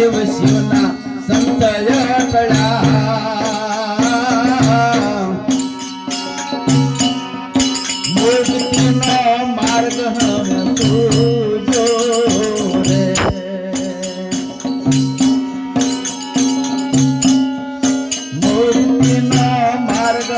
દેવ શિવના સંતય કળા મુક્તિનો માર્ગ હમ સૂજો રે મુક્તિનો માર્ગ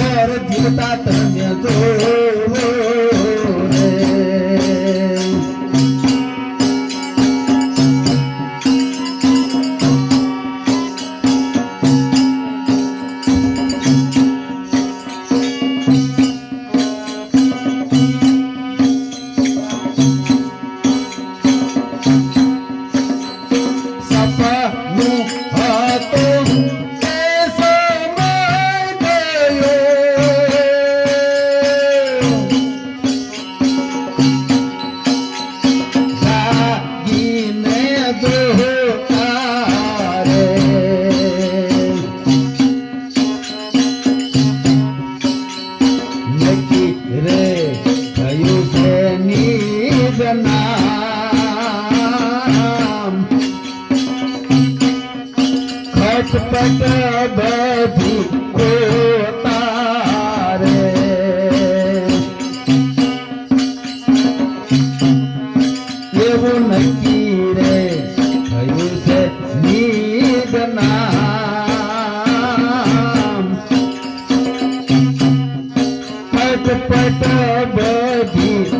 घर जीवता तन्य जो પટ બધી ખોતા એવું નક્કી રે થયું છે પટ બધી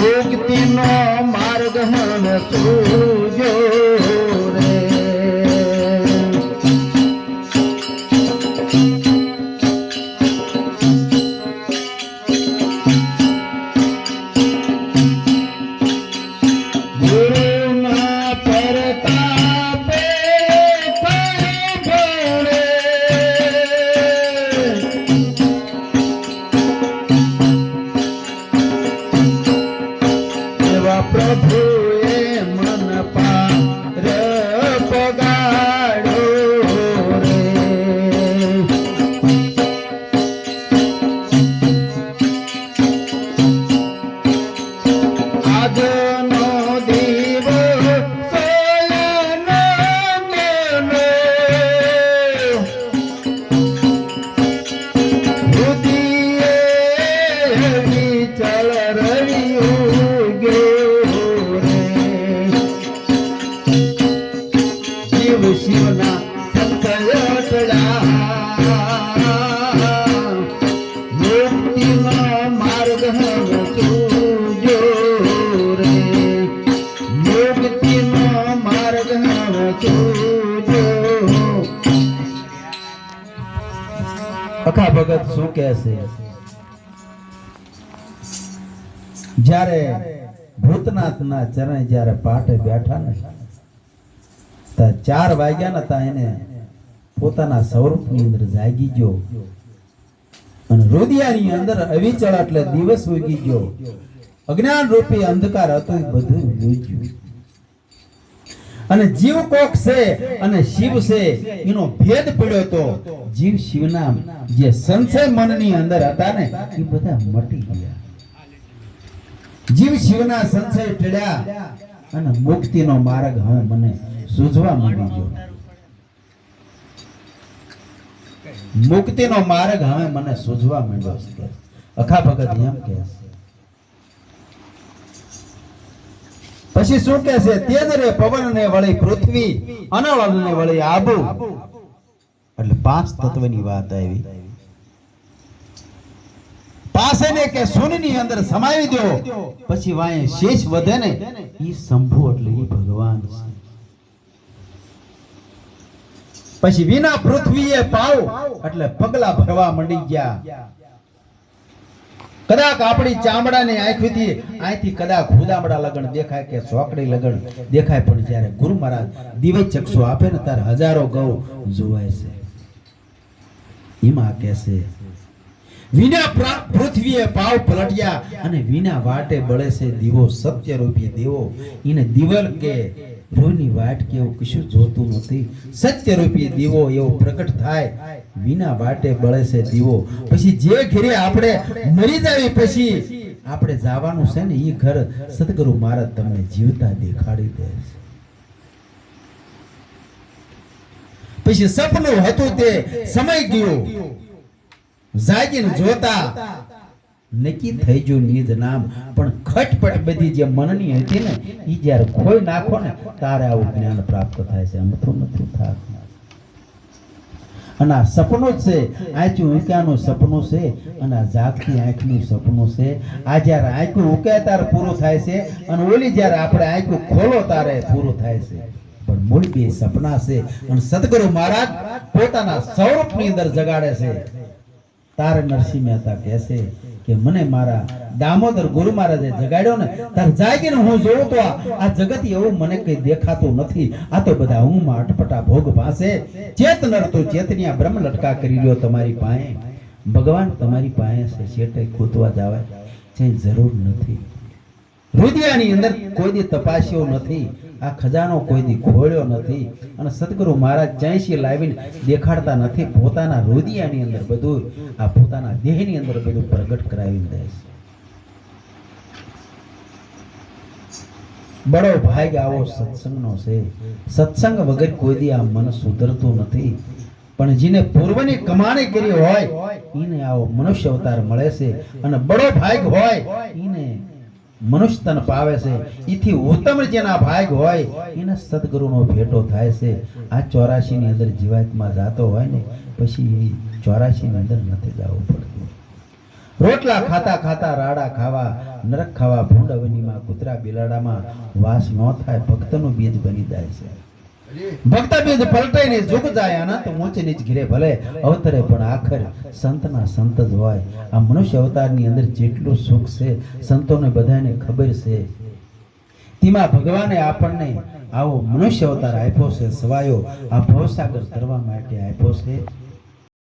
મુક્તિનો માર્ગ મને તું અખા ભગત શું કહે છે? જ્યારે ભૂતનાથના ચરણે જ્યારે પાઠે બેઠા ને ત્યાં ચાર વાગ્યા ને ત્યાં એને પોતાના સ્વરૂપની અંદર જાગી ગયો. અને રુદિયાની અંદર અવિચળ એટલે દિવસ ઉગી ગયો. અજ્ઞાન રૂપી અંધકાર હતો એ બધું લૂજ્યું અને જીવ કોક છે અને શિવ છે, એનો ભેદ પડ્યો તો જીવ શિવના જે સંશય મનની અંદર હતા ને, એ બધા મટી ગયા. જીવ શિવના સંશય ટળ્યા અને મુક્તિનો માર્ગ હવે મને સૂઝવા માંડી ગયો. મુક્તિનો માર્ગ હવે મને સૂઝવા માંડ્યો છે. અખા ભગત એમ કહે છે પછી શું કે છે? તેજ રે પવન ને વળી પૃથ્વી અનળ ને વળી આબુ. એટલે પાંચ તત્વની વાત આવી. પાસે ને કે શૂન્યની અંદર સમાવી દો. પછી વાય શેષ વધે ને ઈ શંભુ એટલે ઈ ભગવાન પછી વિના પૃથ્વીએ પાવ, એટલે પગલા ભરવા મંડી ગયા. કદાચ આપણી ચામડાની આંખથી અહીંથી કદાચ ખુદામડા લગણ દેખાય કે સોકડી લગણ દેખાય, પણ જ્યારે ગુરુ મહારાજ દિવ્ય ચક્ષુ આપે ને ત્યારે હજારો ગૌ જોવાય છે. એમાં કે છે, વિના પૃથ્વીએ પાવ પલટ્યા અને વિના વાટે બળે છે દીવો સત્ય રૂપી દેવો. એને દિવલ કે રોની વાટ કે એવું કશું જોતું નથી. સત્ય રૂપી દીવો એવો પ્રગટ થાય. વિના વાટે બળે છે દીવો. પછી જે ઘરે આપણે મરી જાવી પછી આપણે જવાનું છે ને એ ઘર. સદગુરુ મહારાજ તમને જીવતા દેખાડી દે છે. પછી સપનું હતું તે સમય ગયો. જાગીને જોતા નક્કી થઈ ગયું નિધ નામ. પણ ખટપટ બધી જે મનની હતી ને એ જ્યારે ખોઈ નાખો ને તારે આવું જ્ઞાન પ્રાપ્ત થાય છે. અમથું નથી થતું. અને આ સપનું છે. આંચું ઊંકાનું સપનું છે અને આ જાતની આંખનું સપનું છે. આ જ્યારે આંખું ઉકે ત્યારે પૂરું થાય છે અને ઓલી જ્યારે આપણે આંખું ખોલો ત્યારે પૂરું થાય છે. પણ મૂળ બે સપના છે. અને સદગુરુ મહારાજ પોતાના સ્વરૂપની અંદર જગાડે છે. તારે નરસિંહ મહેતા કહેશે કે મને મારા દામોદર ગુરુ મહારાજે જગાડ્યો ને, તાર જાગીને હું જોઉં તો આ આ જગત એવું મને કઈ દેખાતું નથી. આ તો બધા હું અટપટા ભોગ પાસે ચેત નર તો ચેતનિયા બ્રહ્મ લટકા કરી રહ્યો તમારી પાસે. ભગવાન, તમારી પાસે છે. ચેટે કૂદવા જવા છે જરૂર નથી. રુદિયાની અંદર કોઈ દી તપાસ્યો નથી. આ ખજાનો કોઈથી ખોલ્યો નથી અને સદગુરુ મહારાજ ચાંસી લાવીને દેખાડતા નથી, પોતાના રુદિયાની અંદર બધું, આ પોતાના દેહની અંદર બધું પ્રગટ કરાવી દે છે. બડો ભાગ આવો સત્સંગનો છે. સત્સંગ વગર કોઈ દી આ મન સુધરતું નથી. પણ જેને પૂર્વની કમાણી કરી હોય એને આવો મનુષ્ય અવતાર મળે છે. અને બડો ભાગ હોય એને મનુષ્ય તન પાવે છે. ઈથી ઉત્તમ જેના ભાગ હોય, એને સદગુરુનો ભેટો થાય છે. આ ચોરાશીની અંદર જીવાતમાં જાતો હોય ને, પછી એ ની અંદર નથી જવું પડતું. રોટલા ખાતા ખાતા, રાડા ખાવા, નરક ખાવા, ભૂંડ અવનીમાં, કૂતરા બિલાડામાં વાસ ન થાય, ભક્તનું બીજ બની જાય છે. ભક્ત બીજ પલટાઈને જુગ જાય અનંત ઊંચ નીચ ઘીરે ભલે. અવતરે પણ આખર સંતના સંત જ હોય. આ મનુષ્ય અવતારની અંદર જેટલું સુખ છે, સંતોને બધાને ખબર છે. તેમાં ભગવાને આપણને આવો મનુષ્ય અવતાર આપ્યો છે, સવાયો. આ ભવસાગર કરવા માટે આપ્યો છે.